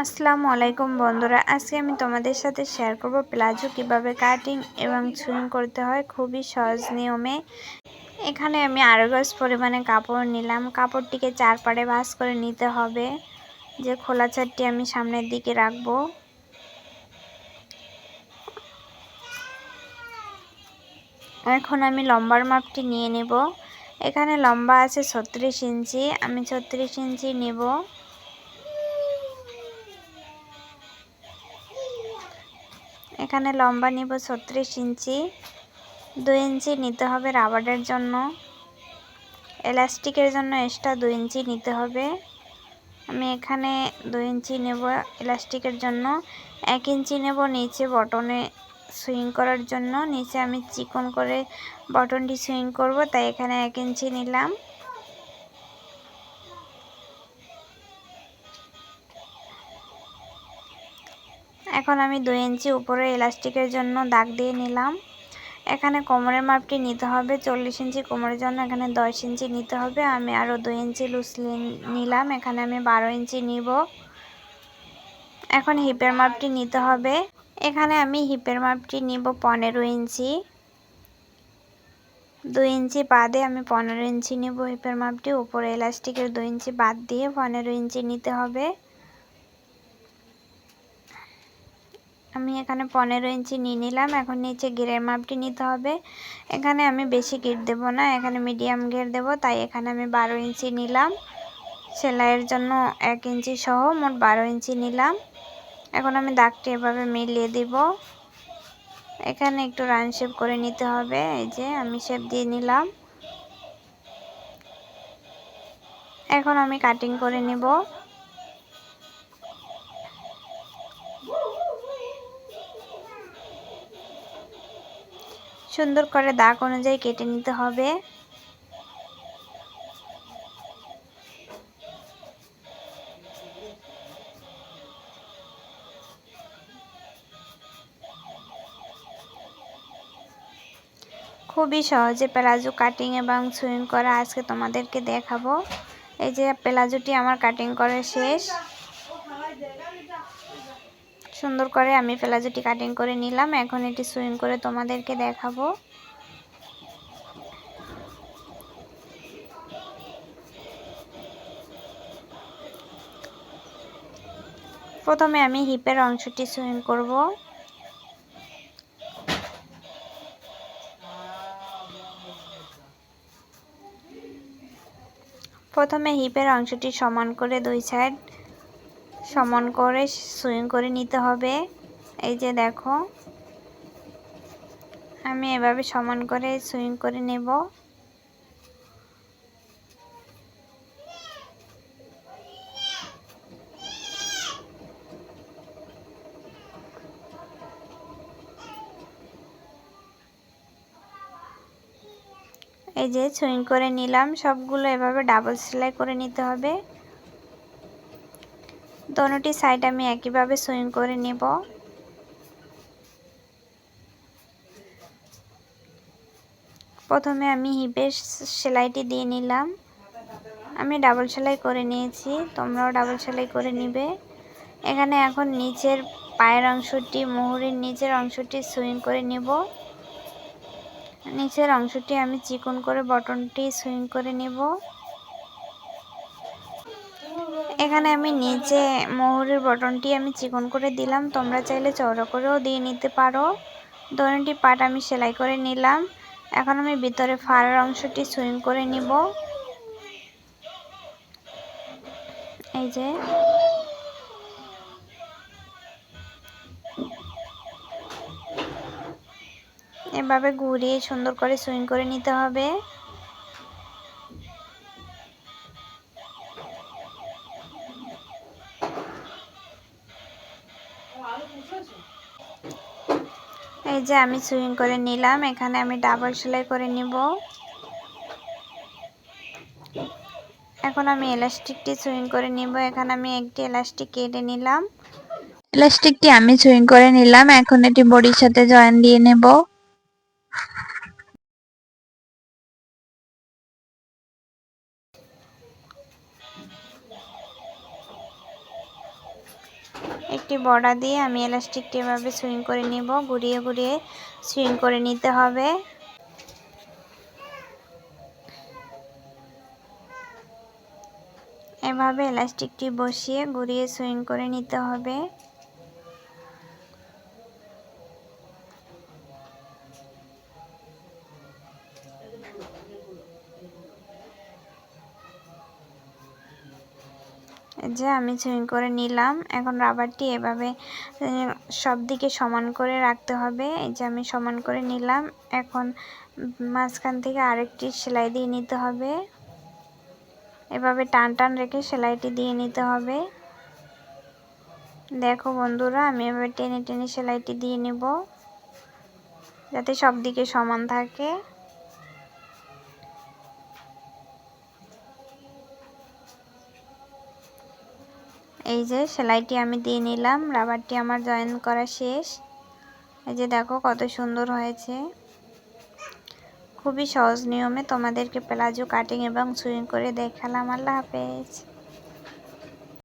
আসসালামু আলাইকুম বন্ধুরা, আজকে আমি তোমাদের সাথে শেয়ার করব প্লাজো কীভাবে কাটিং এবং সুইং করতে হয় খুবই সহজ নিয়মে। এখানে আমি আড়াই গজ পরিমাণে কাপড় নিলাম, কাপড়টিকে চার পাড়ে করে নিতে হবে। যে খোলা চারটি আমি সামনের দিকে রাখব। এখন আমি লম্বার মাপটি নিয়ে নেব। এখানে লম্বা আছে ছত্রিশ ইঞ্চি, আমি ছত্রিশ ইঞ্চি নেব। এখানে লম্বা নিব ছত্রিশ ইঞ্চি, দুই ইঞ্চি নিতে হবে রাবারের জন্য। এলাস্টিকের জন্য এক্সট্রা দুই ইঞ্চি নিতে হবে। আমি এখানে দুই ইঞ্চি নেব এলাস্টিকের জন্য। এক ইঞ্চি নেব নিচে বটনে সুইং করার জন্য। নিচে আমি চিকন করে বটনটি সুইং করব, তাই এখানে এক ইঞ্চি নিলাম। এখন আমি দুই ইঞ্চি উপরে ইলাস্টিকের জন্য দাগ দিয়ে নিলাম। এখানে কোমরের মাপটি নিতে হবে, চল্লিশ ইঞ্চি কোমরের জন্য, এখানে দশ ইঞ্চি নিতে হবে। আমি আরও দুই ইঞ্চি লুসলি নিলাম, এখানে আমি বারো ইঞ্চি নিব। এখন হিপের মাপটি নিতে হবে। এখানে আমি হিপের মাপটি নিব পনেরো ইঞ্চি। দুই ইঞ্চি বাদে আমি পনেরো ইঞ্চি নিব হিপের মাপটি, উপরে এলাস্টিকের দুই ইঞ্চি বাদ দিয়ে পনেরো ইঞ্চি নিতে হবে। আমি এখানে পনেরো ইঞ্চি নিয়ে নিলাম। এখন নিচে গিরের মাপটি নিতে হবে। এখানে আমি বেশি গিট দেব না, এখানে মিডিয়াম গির দেব, তাই এখানে আমি বারো ইঞ্চি নিলাম। সেলাইয়ের জন্য এক ইঞ্চি সহ মোট বারো ইঞ্চি নিলাম। এখন আমি দাগটি এভাবে মিলিয়ে দিব। এখানে একটু রান শেপ করে নিতে হবে, এই যে আমি শেপ দিয়ে নিলাম। এখন আমি কাটিং করে নিব। সুন্দর করে দাগ অনুযায়ী কেটে নিতে হবে। খুবই সহজে প্লাজো কাটিং এবং সুইং করা আজকে তোমাদেরকে দেখাবো। এই যে প্লাজোটি আমার কাটিং করা শেষ। সুন্দর করে আমি প্লাজোটি কাটিং করে নিলাম। এখন এটি সুইং করে তোমাদেরকে দেখাবো। প্রথমে আমি হিপের অংশটি সুইং করব। প্রথমে হিপের অংশটি সমান করে দুই সাইড সমান করে সুইং করে নিতে হবে। এই যে দেখো, আমি এভাবে সমান করে সুইং করে নেব। এই যে সুইং করে নিলাম, সবগুলো এভাবে ডাবল সেলাই করে নিতে হবে। দোনোটি সাইড আমি একইভাবে সুইং করে নেব। প্রথমে আমি হিপের সেলাইটি দিয়ে নিলাম। আমি ডাবল সেলাই করে নিয়েছি, তোমরাও ডাবল সেলাই করে নিবে। এখানে এখন নিচের পায়ের অংশটি, মুহুরির নিচের অংশটি সুইং করে নেব। নিচের অংশটি আমি চিকন করে বটনটি সুইং করে নেব। এখানে আমি নিচে মোহরের বটনটি আমি চিকন করে দিলাম। তোমরা চাইলে চওড়া করেও দিয়ে নিতে পারো। দোনোটি পাট আমি সেলাই করে নিলাম। এখন আমি ভিতরে ফাড়ার অংশটি সুইং করে নিব। এই যে। এভাবে ঘুরিয়ে সুন্দর করে সুইং করে নিতে হবে। এই যে আমি সুইং করে নিলাম, এখানে আমি ডাবল সেলাই করে নিব। এখন আমি এলাস্টিকটি সুইং করে নিব, এখানে আমি একটি এলাস্টিক কেটে নিলাম। এলাস্টিকটি আমি সুইং করে নিলাম, এখন এটি বডির সাথে জয়েন দিয়ে নেব। একটি বর্ডার দিয়ে আমি এলাস্টিকটি এভাবে সুইং করে নিব। ঘুরিয়ে ঘুরিয়ে সুইং করে নিতে হবে। এভাবে এলাস্টিকটি বসিয়ে ঘুরিয়ে সুইং করে নিতে হবে। যে আমি সুইং করে নিলাম। এখন রাবারটি এভাবে সব দিকে সমান করে রাখতে হবে। এই যে আমি সমান করে নিলাম। এখন মাঝখান থেকে আরেকটি সেলাই দিয়ে নিতে হবে। এভাবে টান টান রেখে সেলাইটি দিয়ে নিতে হবে। দেখো বন্ধুরা, আমি এভাবে টেনে টেনে সেলাইটি দিয়ে নেব। যাতে সব দিকে সমান থাকে। এই যে সেলাইটি আমি দিয়ে নিলাম, রাবারটি আমার জয়েন করা শেষ। এই যে দেখো কত সুন্দর হয়েছে। খুবই সহজ নিয়মে তোমাদেরকে প্লাজো কাটিং এবং সুইং করে দেখালাম। আল্লাহ হাফেজ।